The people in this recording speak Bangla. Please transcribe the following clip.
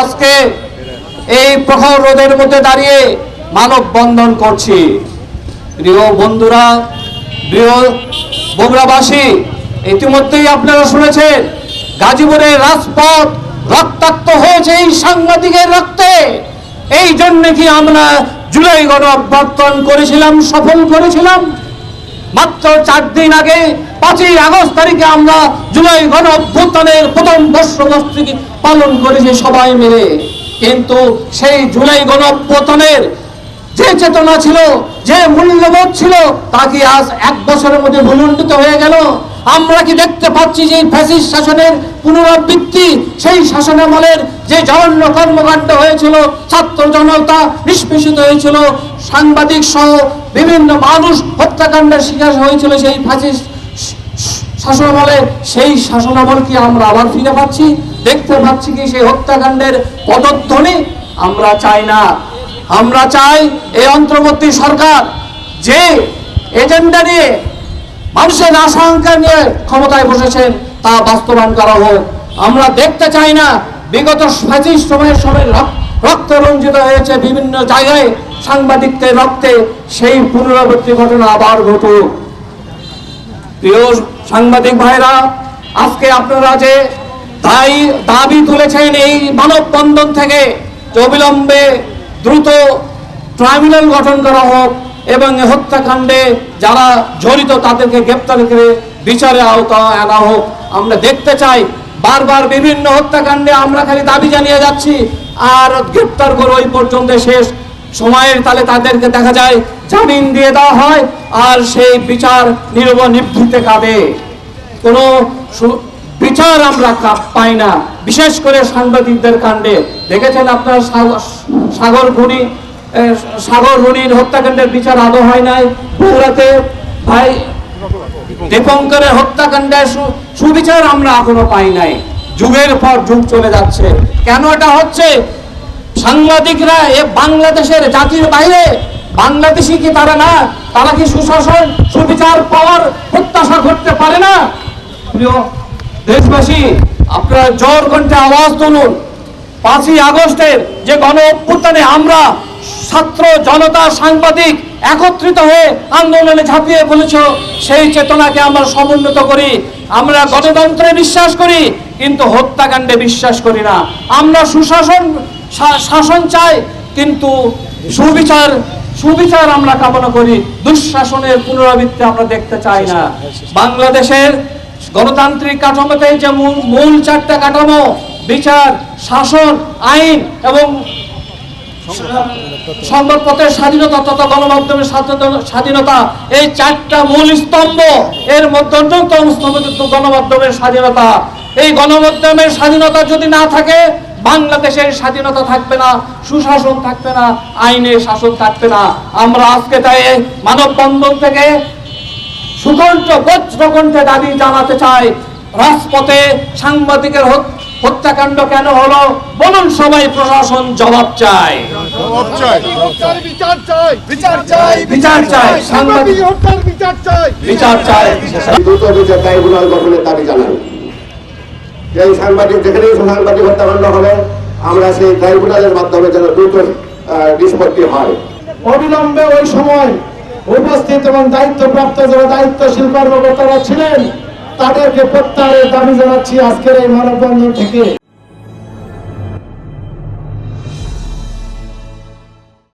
আজকে এই প্রখর রোদের মধ্যে দাঁড়িয়ে মানব বন্ধন করছি। প্রিয় বন্ধুরা, প্রিয় বগুড়াবাসী, ইতিমধ্যেই আপনারা শুনেছেন, গাজীপুরের রাজপথ রক্তাক্ত হয়েছে এই সাংবাদিকের রক্তে। এই জন্য কি আমরা জুলাই গণ অভ্যর্থন করেছিলাম, সফল করেছিলাম? মাত্র চার দিন আগে পাঁচই আগস্ট তারিখে আমরা জুলাই গণ অভ্যুত্থানের প্রথম বর্ষবর্ষী পালন করেছি সবাই মিলে। কিন্তু সেই জুলাই গণ অভ্যুত্থানের যে চেতনা ছিল, যে মূল্যবোধ ছিল, তা কি আজ এক বছরের মধ্যে ভুলুণ্ঠিত হয়ে গেল? আমরা কি দেখতে পাচ্ছি যে ফ্যাসিস্ট শাসনের পুনরাবৃত্তি, সেই শাসনামলের যে জঘন্য কর্মকাণ্ড হয়েছিল, ছাত্র জনতা নিষ্পেষিত হয়েছিল সাংবাদিক সহ বিভিন্ন মানুষ হত্যাকাণ্ডের শিকার হয়েছিল সেই ফ্যাসিস্ট শাসনামলে। সেই শাসনামল কি আমরা আবার ফিরে পাচ্ছি? দেখতে পাচ্ছি কি সেই হত্যাকাণ্ডের পদধ্বনি? আমরা চাই না। আমরা চাই এই অন্তর্বর্তী সরকার যে এজেন্ডা নিয়ে, মানুষের আশঙ্কা নিয়ে ক্ষমতায় বসেছেন, তা বাস্তবায়ন করা হোক। আমরা দেখতে চাই না। বিগত পঁচিশ সময়ের সময় রক- রক্ত রঞ্জিত হয়েছে বিভিন্ন জায়গায় সাংবাদিকদের রক্তে, সেই পুনরাবৃত্তি ঘটনা আবার ঘটুক প্রিয় সাংবাদিক ভাইরা, আজকে আপনারা যে দায়ী, দাবি তুলেছেন এই মানববন্ধন থেকে অবিলম্বে দ্রুত ট্রাইব্যুনাল গঠন করা হোক এবং হত্যাকাণ্ডে যারা জড়িত তাদেরকে গ্রেপ্তার করে বিচারে আওতা আনা হোক, আমরা দেখতে চাই বারবার বিভিন্ন হত্যাকাণ্ডে আমরা খালি দাবি জানিয়ে যাচ্ছি, আর গ্রেপ্তার করে ওই পর্যন্ত শেষ। সময়ের তালে তাদেরকে দেখা যায়, জামিন দিয়ে দেওয়া হয়, আর সেই বিচার নিরব নিভৃতে কাঁদে। কোনো বিচার আমরা পাই না। বিশেষ করে সাংবাদিকদের কাণ্ডে। দেখেছেন আপনার সাগর- ঘুনি সাগর ঘুনির হত্যাকাণ্ডের বিচার আদৌ হয় নাই? বগুড়াতে ভাই দীপঙ্করের হত্যাকাণ্ডের সুবিচার আমরা এখনও পাই নাই। যুগের পর যুগ চলে যাচ্ছে। কেন এটা হচ্ছে? সাংবাদিকরা এ বাংলাদেশের জাতির বাইরে, বাংলাদেশি কি তারা না? তারা কি সুশাসন, সুবিচার, পাওয়ার, প্রত্যাশা করতে পারে না? দেশবাসী, আপনারা জোর কণ্ঠে আওয়াজ তুলুন। পাঁচই আগস্টের যে গণ অভ্যুত্থানে আমরা ছাত্র জনতা সাংবাদিক একত্রিত হয়ে আন্দোলনে ঝাঁপিয়ে পড়েছ, সেই চেতনাকে আমরা সমুন্নত করি। আমরা গণতন্ত্রে বিশ্বাস করি, কিন্তু হত্যাকাণ্ডে বিশ্বাস করি না। আমরা সুশাসন শাসন চাই, কিন্তু সুবিচার সুবিচার আমরা কামনা করি। দুঃশাসনের পুনরাবৃত্তি আমরা দেখতে চাই না। বাংলাদেশের গণতান্ত্রিক কাঠামোতে যে মূল মূল চারটা কাঠামো, বিচার, শাসন, আইন এবং সংবাদপত্রের স্বাধীনতা তথা গণমাধ্যমের স্বাধীনতা- এই চারটা মূল স্তম্ভ, এর মধ্যে অন্যতম গণমাধ্যমের স্বাধীনতা। এই গণমাধ্যমের স্বাধীনতা যদি না থাকে, বাংলাদেশের স্বাধীনতা থাকবে না, সুশাসন থাকবে না, আইনের শাসন থাকবে না। আমরা আজকে তাই মানববন্ধন থেকে সুকণ্ঠ বজ্রকণ্ঠে দাবি জানাতে চাই, রাজপথে সাংবাদিকের হত- হত্যাকাণ্ড কেন হলো? বলুন সবাই প্রশাসন জবাব চায়। বিচার চাই। বিচার চায় দ্রুত ট্রাইব্যুনাল গঠনের দাবি জানান। এই সাংবাদিক যেখানেই সাংবাদিক হত্যাকাণ্ড হবে আমরা সেই ট্রাইব্যুনালের মাধ্যমে যেন দ্রুত নিষ্পত্তি হয়। অবিলম্বে ওই সময় উপস্থিত এবং দায়িত্বপ্রাপ্ত যারা দায়িত্বশীল কর্মকর্তারা ছিলেন তাদেরকে প্রত্যাহারের দাবি জানাচ্ছি আজকের এই মানববন্ধন থেকে।